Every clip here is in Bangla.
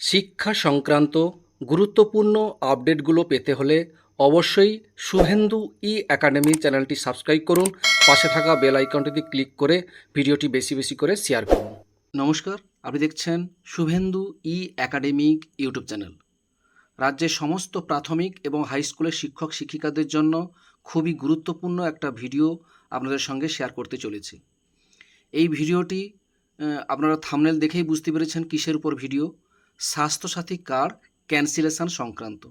শিক্ষা সংক্রান্ত গুরুত্বপূর্ণ আপডেটগুলো পেতে হলে অবশ্যই শুভেন্দু ই একাডেমি চ্যানেলটি সাবস্ক্রাইব করুন। পাশে থাকা বেল আইকনটিতে ক্লিক করে ভিডিওটি বেশি বেশি করে শেয়ার করুন। নমস্কার, আপনি দেখছেন Suvendu E academic YouTube channel. রাজ্যের সমস্ত প্রাথমিক এবং হাই স্কুলের শিক্ষক শিক্ষিকাদের জন্য খুবই গুরুত্বপূর্ণ একটা ভিডিও আপনাদের সঙ্গে শেয়ার করতে চলেছি। এই ভিডিওটি আপনারা থামনেল দেখেই বুঝতে পেরেছেন কিসের উপর ভিডিও। স্বাস্থ্যসাথী কার্ড ক্যান্সেলেশন সংক্রান্ত।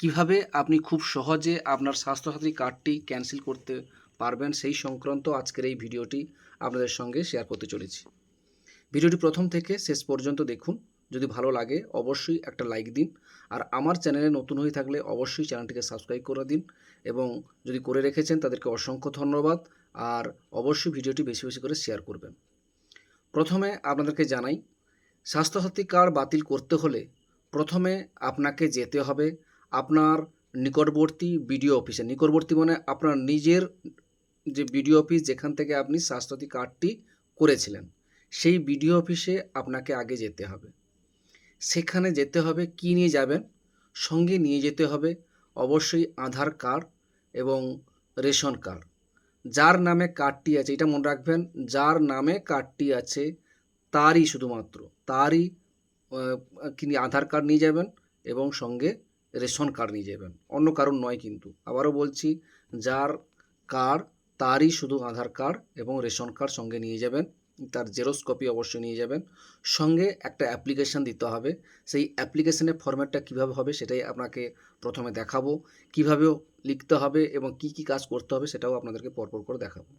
কীভাবে আপনি খুব সহজে আপনার স্বাস্থ্যসাথী কার্ডটি ক্যান্সেল করতে পারবেন সেই সংক্রান্ত আজকের এই ভিডিওটি আপনাদের সঙ্গে শেয়ার করতে চলেছি। ভিডিওটি প্রথম থেকে শেষ পর্যন্ত দেখুন। যদি ভালো লাগে, অবশ্যই একটা লাইক দিন। আর আমার চ্যানেলে নতুন হয়ে থাকলে অবশ্যই চ্যানেলটিকে সাবস্ক্রাইব করে দিন। এবং যদি করে রেখেছেন, তাদেরকে অসংখ্য ধন্যবাদ। আর অবশ্যই ভিডিওটি বেশি বেশি করে শেয়ার করবেন। প্রথমে আপনাদেরকে জানাই স্বাস্থ্যসাথী কার্ড বাতিল করতে হলে প্রথমে আপনাকে যেতে হবে আপনার নিকটবর্তী বিডিও অফিসে। নিকটবর্তী মানে আপনার নিজের যে বিডিও অফিস যেখান থেকে আপনি স্বাস্থ্যসাথী কার্ডটি করেছিলেন, সেই বিডিও অফিসে আপনাকে আগে যেতে হবে। সেখানে যেতে হবে কি নিয়ে যাবেন, সঙ্গে নিয়ে যেতে হবে অবশ্যই আধার কার্ড এবং রেশন কার্ড। যার নামে কার্ডটি আছে, এটা মনে রাখবেন, যার নামে কার্ডটি আছে, তারই শুধুমাত্র। তারই তিনি আধার কার্ড নিয়ে যাবেন এবং সঙ্গে রেশন কার্ড নিয়ে যাবেন। অন্য কারণ নয় কিন্তু। আবারও বলছি, যার কার্ড, তারই শুধু আধার কার্ড এবং রেশন কার্ড সঙ্গে নিয়ে যাবেন, তার জেরক্স কপি অবশ্যই নিয়ে যাবেন। সঙ্গে একটা অ্যাপ্লিকেশান দিতে হবে। সেই অ্যাপ্লিকেশনের ফরম্যাটটা কীভাবে হবে সেটাই আপনাকে প্রথমে দেখাবো। কীভাবে লিখতে হবে এবং কি কি কাজ করতে হবে সেটাও আপনাদেরকে পরপর করে দেখাবো।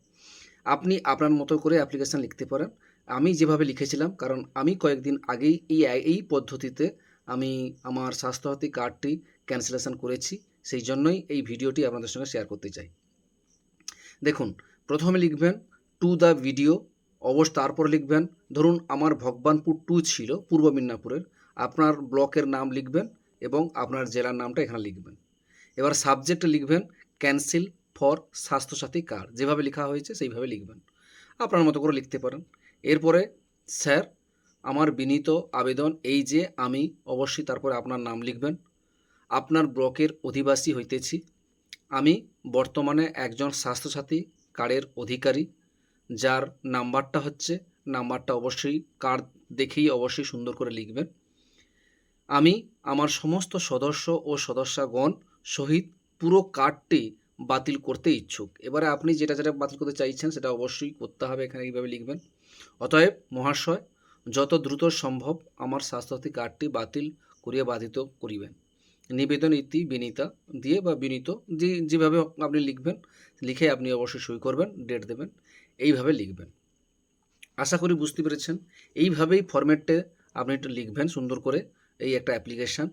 আপনি আপনার মতো করে অ্যাপ্লিকেশান লিখতে পারেন। আমি যেভাবে লিখেছিলাম, কারণ আমি কয়েকদিন আগেই এই এই পদ্ধতিতে আমি আমার স্বাস্থ্যসাথী কার্ডটি ক্যান্সেলেশন করেছি, সেই জন্যই এই ভিডিওটি আপনাদের সঙ্গে শেয়ার করতে চাই। দেখুন, প্রথমে লিখবেন টু দ্য ভিডিও অবশ্য তারপর লিখবেন, ধরুন আমার ভগবানপুর টু ছিল, পূর্ব মিদনাপুরের আপনার ব্লকের নাম লিখবেন এবং আপনার জেলার নামটা এখানে লিখবেন। এবার সাবজেক্টে লিখবেন ক্যান্সেল ফর স্বাস্থ্যসাথী কার্ড। যেভাবে লেখা হয়েছে, সেইভাবে লিখবেন। আপনার মতো করে লিখতে পারেন। এরপরে, স্যার, আমার বিনীত আবেদন এই যে আমি অবশ্যই তারপরে আপনার নাম লিখবেন। আপনার ব্লকের অধিবাসী হইতেছি। আমি বর্তমানে একজন স্বাস্থ্যসাথী কার্ডের অধিকারী, যার নাম্বারটা হচ্ছে, নাম্বারটা অবশ্যই কার্ড দেখেই অবশ্যই সুন্দর করে লিখবেন। আমি আমার সমস্ত সদস্য ও সদস্যগণ সহিত পুরো কার্ডটি বাতিল করতে ইচ্ছুক। এবারে আপনি যেটা যেটা বাতিল করতে চাইছেন, সেটা অবশ্যই করতে হবে, এখানে এইভাবে লিখবেন। অতএব মহাশয়, যত দ্রুত সম্ভব আমার স্বাস্থ্যসাথী কার্ডটি বাতিল করিয়া বাধিত করিবেন। নিবেদন ইতি বিনীতা দিয়ে বা বিনীত যে, যেভাবে আপনি লিখবেন, লিখে আপনি অবশ্যই সই করবেন ডেট দেবেন, এইভাবে লিখবেন। আশা করি বুঝতে পেরেছেন। এইভাবেই ফরম্যাটে আপনি একটু লিখবেন সুন্দর করে এই একটা অ্যাপ্লিকেশান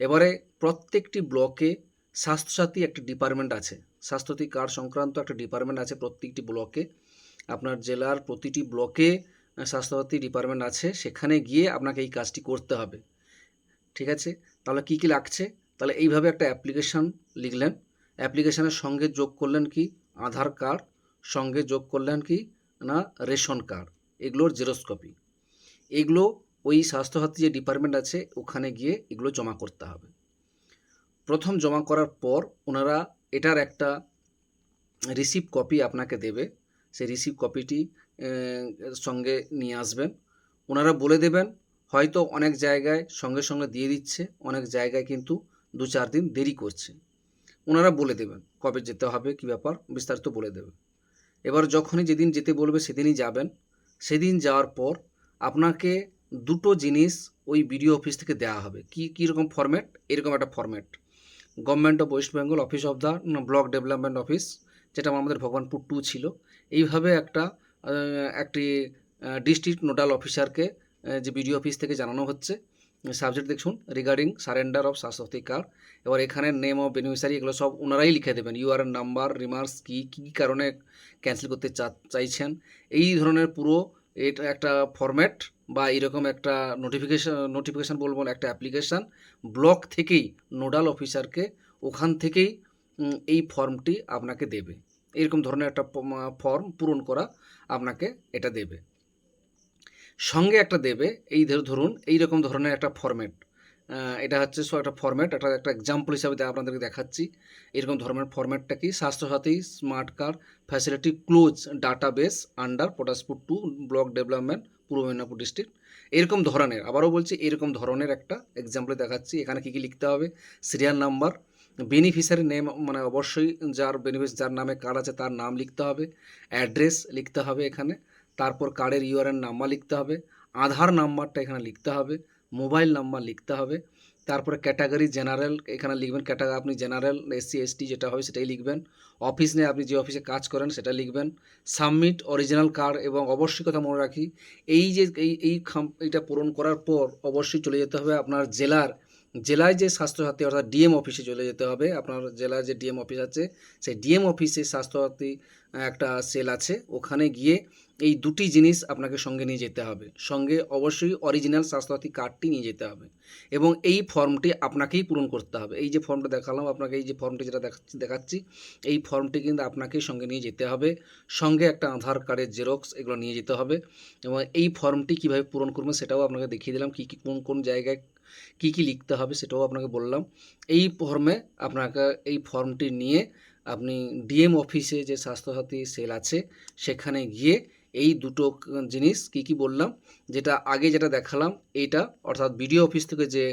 এবারে প্রত্যেকটি ব্লকে স্বাস্থ্যসাথী একটা ডিপার্টমেন্ট আছে। স্বাস্থ্যসাথী কার্ড সংক্রান্ত একটা ডিপার্টমেন্ট আছে প্রত্যেকটি ব্লকে আপনার জেলার প্রতিটি ব্লকে স্বাস্থ্যসাথী ডিপার্টমেন্ট আছে, সেখানে গিয়ে আপনাকে এই কাজটি করতে হবে। ঠিক আছে? তাহলে কী কী লাগছে? তাহলে এইভাবে একটা অ্যাপ্লিকেশান লিখলেন। অ্যাপ্লিকেশানের সঙ্গে যোগ করলেন কি? আধার কার্ড সঙ্গে যোগ করলেন কি? না রেশন কার্ড এগুলোর জেরক্স কপি এগুলো ওই স্বাস্থ্যসাথী যে ডিপার্টমেন্ট আছে, ওখানে গিয়ে এগুলো জমা করতে হবে। প্রথম জমা করার পর ওনারা এটার একটা রিসিভ কপি আপনাকে দেবে। সেই রিসিভ কপিটি সঙ্গে নিয়ে আসবেন। ওনারা বলে দেবেন, হয়তো অনেক জায়গায় সঙ্গে সঙ্গে দিয়ে দিচ্ছে, অনেক জায়গায় কিন্তু দু চার দিন দেরি করছে। ওনারা বলে দেবেন, কবে যেতে হবে, কী ব্যাপার, বিস্তারিত বলে দেবে এবার যখনই যেদিন যেতে বলবে, সেদিনই যাবেন। সেদিন যাওয়ার পর আপনাকে দুটো জিনিস ওই বিডিও অফিস থেকে দেওয়া হবে। কি কীরকম ফরম্যাট এরকম একটা format government of West Bengal office of the block development office যেটা আমাদের ভগবানপুর টু ছিল। এইভাবে একটা একটি ডিস্ট্রিক্ট নোডাল অফিসারকে যে বিডিও অফিস থেকে জানানো হচ্ছে। সাবজেক্ট দেখুন regarding surrender of Swasthyasathi card এবার এখানে নেম অফ বেনিফিসারি এগুলো সব ওনারাই লিখে দেবেন। ইউআর নাম্বার রিমার্কস কী কী কারণে ক্যান্সেল করতে চাইছেন? এই ধরনের পুরো এটা একটা ফরম্যাট বা এরকম একটা নোটিফিকেশান নোটিফিকেশান বলব একটা অ্যাপ্লিকেশান ব্লক থেকেই নোডাল অফিসারকে ওখান থেকেই এই ফর্মটি আপনাকে দেবে। এরকম ধরনের একটা ফর্ম পূরণ করা আপনাকে এটা দেবে। সঙ্গে একটা দেবে, এই ধর- ধরুন এই রকম ধরনের একটা ফরম্যাট এটা হচ্ছে সো, একটা ফরম্যাট একটা একটা এক্সাম্পল হিসাবে আপনাদেরকে দেখাচ্ছি। এরকম ধরনের ফরম্যাটটা কি? Swasthyasathi smart card facility close database under Potashpur two block development পূর্ব মেদিনীপুর ডিস্ট্রিক্ট এরকম ধরনের, আবারও বলছি, এরকম ধরনের একটা এক্সাম্পল দেখাচ্ছি। এখানে কী কী লিখতে হবে? সিরিয়াল নাম্বার বেনিফিশিয়ারি নেম মানে অবশ্যই যার বেনিফিস যার নামে কার্ড আছে, তার নাম লিখতে হবে অ্যাড্রেস লিখতে হবে এখানে, তারপর কার্ডের ইউআরএন নাম্বার লিখতে হবে, আধার নাম্বারটা এখানে লিখতে হবে মোবাইল নাম্বার লিখতে হবে, তারপরে ক্যাটাগরি জেনারেল এখানে লিখবেন ক্যাটাগরি আপনি জেনারেল এসসি এসটি যেটা হবে সেটাই লিখবেন অফিস নিয়ে আপনি যে অফিসে কাজ করেন সেটা লিখবেন সাবমিট অরিজিনাল কার্ড এবং অবশ্যই কথা মনে রাখি, এই যে, এই এই এইটা পূরণ করার পর অবশ্যই চলে যেতে হবে আপনার জেলার জেলায় যে অর্থাৎ ডিএম অফিসে চলে যেতে হবে, আপনার জেলার যে ডিএম অফিস আছে, সেই ডিএম অফিসে স্বাস্থ্যসাথী একটা সেল আছে, ওখানে গিয়ে এই দুটি জিনিস আপনাকে সঙ্গে নিয়ে যেতে হবে। সঙ্গে অবশ্যই অরিজিনাল স্বাস্থ্যসাথী কার্ডটি নিয়ে যেতে হবে এবং এই ফর্মটি আপনাকেই পূরণ করতে হবে। এই যে ফর্মটা দেখালাম, আপনাকে এই যে ফর্মটি যেটা দেখাচ্ছি দেখাচ্ছি, এই ফর্মটি কিন্তু আপনাকেই সঙ্গে নিয়ে যেতে হবে। সঙ্গে একটা আধার কার্ডের জেরক্স এগুলো নিয়ে যেতে হবে এবং এই ফর্মটি কীভাবে পূরণ করবেন সেটাও আপনাকে দেখিয়ে দিলাম, কী কী, কোন কোন জায়গায় কী কি লিখতে হবে সেটাও আপনাকে বললাম। এই ফর্মে আপনাকে এই ফর্মটি নিয়ে আপনি ডিএম অফিসে যে স্বাস্থ্যসাথী সেল আছে, সেখানে গিয়ে এই দুটো জিনিস কি কি বললাম, যেটা আগে যেটা দেখালাম এইটা, অর্থাৎ বিডিও অফিস থেকে যে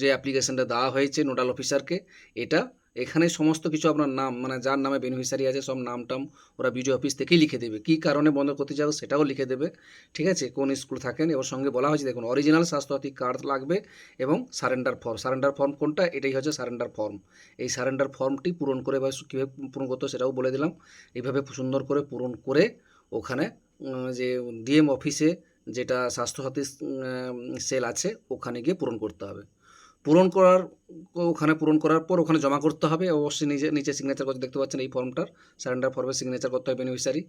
যে অ্যাপ্লিকেশনটা দেওয়া হয়েছে নোডাল অফিসারকে এটা এখানে সমস্ত কিছু আপনার নাম মানে যার নামে বেনিফিশিয়ারি আছে, সব নাম টাম ওরা বিডিও অফিস থেকেই লিখে দেবে। কী কারণে বন্ধ করতে যাও সেটাও লিখে দেবে। ঠিক আছে? কোন স্কুল থাকেন? এবার সঙ্গে বলা হয়েছে, দেখুন অরিজিনাল স্বাস্থ্যসাথী কার্ড লাগবে এবং সারেন্ডার ফর্ম সারেন্ডার ফর্ম কোনটা? এটাই হচ্ছে সারেন্ডার ফর্ম এই সারেন্ডার ফর্মটি পূরণ করে বা কীভাবে পূরণ করতে সেটাও বলে দিলাম। এইভাবে সুন্দর করে পূরণ করে ওখানে যে ডিএম অফিসে যেটা স্বাস্থ্যসাথী সেল আছে, ওখানে গিয়ে পূরণ করতে হবে। পূরণ করার, ওখানে পূরণ করার পর ওখানে জমা করতে হবে। অবশ্যই নিজে, নিচে সিগনেচার করতে দেখতে পাচ্ছেন এই ফর্মটার সারেন্ডার ফর্মে সিগনেচার করতে হবে বেনিফিশিয়ারি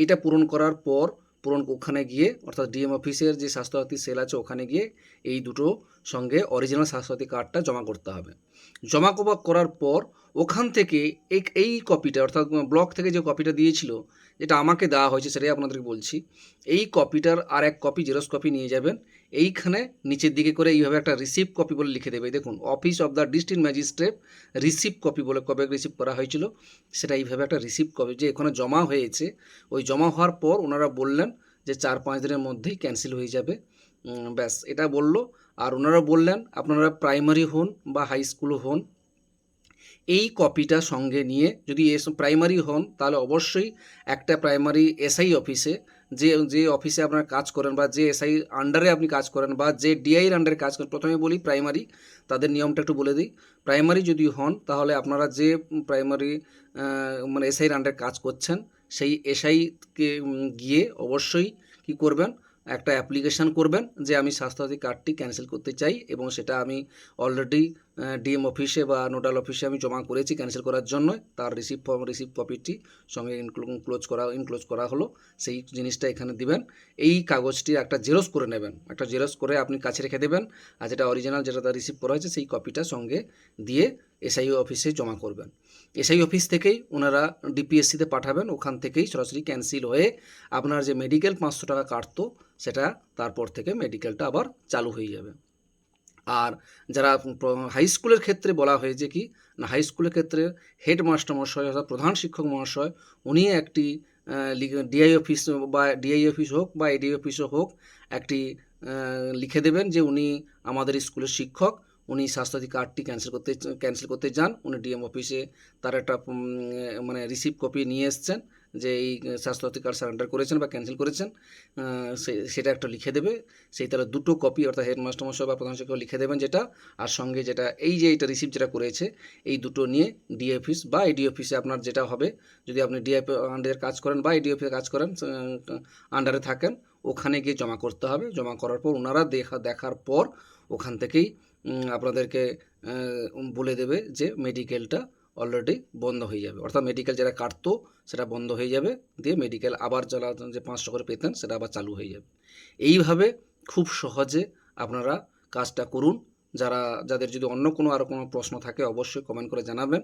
এইটা পূরণ করার পর, পূরণ ওখানে গিয়ে, অর্থাৎ ডিএম অফিসের যে স্বাস্থ্যসাথী সেল আছে, ওখানে গিয়ে এই দুটো সঙ্গে অরিজিনাল স্বাস্থ্যসাথী কার্ডটা জমা করতে হবে। জমা করার পর, ওখান থেকে এই কপিটা অর্থাৎ ব্লক থেকে যে কপিটা দিয়েছিল যেটা আমাকে দেওয়া হয়েছে সেটাই আপনাদেরকে বলছি। এই কপিটার আর এক কপি জেরক্স কপি নিয়ে যাবেন। এইখানে নিচের দিকে করে এইভাবে একটা রিসিভ কপি বলে লিখে দেবে। দেখুন office of the district magistrate receive copy বলে কবে রিসিভ করা হয়েছিল, সেটা এইভাবে একটা রিসিভ কপি যে এখানে জমা হয়েছে, ওই জমা হওয়ার পর ওনারা বললেন যে চার পাঁচ দিনের মধ্যেই ক্যান্সেল হয়ে যাবে। ব্যাস, এটা বলল। আর ওনারা বললেন, আপনারা প্রাইমারি হন বা হাই স্কুল হন এই কপিটা সঙ্গে নিয়ে যদি এস প্রাইমারি হন, তাহলে অবশ্যই একটা প্রাইমারি এসআই অফিসে যে যে অফিসে আপনার কাজ করেন বা যে এসআই আন্ডারে আপনি কাজ করেন বা যে ডিআইয়ের আন্ডারে কাজ করেন, প্রথমে বলি প্রাইমারি তাদের নিয়মটা একটু বলে দিই। প্রাইমারি যদি হন, তাহলে আপনারা যে প্রাইমারি মানে এসআইয়ের আন্ডারে কাজ করছেন, সেই এসআইকে গিয়ে অবশ্যই কি করবেন? একটা অ্যাপ্লিকেশান করবেন যে আমি স্বাস্থ্যসাথী কার্ডটি ক্যান্সেল করতে চাই এবং সেটা আমি অলরেডি ডিএম অফিসে বা নোডাল অফিসে আমি জমা করেছি ক্যান্সেল করার জন্য তার রিসিভ ফর্ম রিসিভ কপিটি সঙ্গে ইনক্লোজ করা ইনক্লোজ করা হলো। সেই জিনিসটা এখানে দিবেন। এই কাগজটি একটা জেরক্স করে নেবেন। একটা জেরক্স করে আপনি কাছে রেখে দেবেন আর যেটা অরিজিনাল যেটা তার রিসিভ করা হয়েছে, সেই কপিটা সঙ্গে দিয়ে এসআই অফিসে জমা করবেন। এসআই অফিস থেকেই ওনারা ডিপিএসসিতে পাঠাবেন। ওখান থেকেই সরাসরি ক্যান্সেল হয়ে আপনার যে মেডিকেল পাঁচশো টাকা কাটতো, সেটা তারপর থেকে মেডিকেলটা আবার চালু হয়ে যাবে। আর যারা হাই স্কুলের ক্ষেত্রে বলা হয়েছে কি, না হাই স্কুলের ক্ষেত্রে হেডমাস্টার মহাশয় অর্থাৎ প্রধান শিক্ষক মহাশয়, উনি একটি ডিআই অফিস বা ডিআই অফিস হোক বা এডিআই অফিসও হোক, একটি লিখে দেবেন যে উনি আমাদের স্কুলের শিক্ষক, উনি স্বাস্থ্যসাথী কার্ডটি ক্যান্সেল করতে ক্যান্সেল করতে যান, উনি ডিএম অফিসে তার একটা মানে রিসিভ কপি নিয়ে এসছেন। যে এই স্বাস্থ্যসাথী কার্ড সারেন্ডার করেছেন বা ক্যান্সেল করেছেন সেটা একটা লিখে দেবে। সেই তাহলে দুটো কপি অর্থাৎ হেডমাস্টার মশাই বা প্রধান শিক্ষক লিখে দেবেন যেটা, আর সঙ্গে যেটা, এই যে এটা রিসিভ যেটা করেছে, এই দুটো নিয়ে ডি অফিস বা এডি অফিসে আপনার যেটা হবে, যদি আপনি ডিএফ আন্ডারে কাজ করেন বা এডি অফিসে কাজ করেন আন্ডারে থাকেন, ওখানে গিয়ে জমা করতে হবে। জমা করার পর ওনারা দেখা, দেখার পর ওখান থেকেই আপনাদেরকে বলে দেবে যে মেডিকেলটা অলরেডি বন্ধ হয়ে যাবে। অর্থাৎ মেডিকেল যারা কাটতো, সেটা বন্ধ হয়ে যাবে। দিয়ে মেডিকেল আবার যারা যে পাঁচশো করে পেতেন, সেটা আবার চালু হয়ে যাবে। এইভাবে খুব সহজে আপনারা কাজটা করুন। যারা, যাদের যদি অন্য কোনো আরও কোনো প্রশ্ন থাকে, অবশ্যই কমেন্ট করে জানাবেন।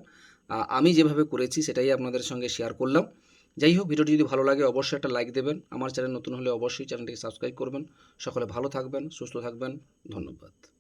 আমি যেভাবে করেছি, সেটাই আপনাদের সঙ্গে শেয়ার করলাম। যাই হোক, ভিডিওটি যদি ভালো লাগে, অবশ্যই একটা লাইক দেবেন। আমার চ্যানেল নতুন হলে অবশ্যই চ্যানেলটিকে সাবস্ক্রাইব করবেন। সকলে ভালো থাকবেন, সুস্থ থাকবেন। ধন্যবাদ।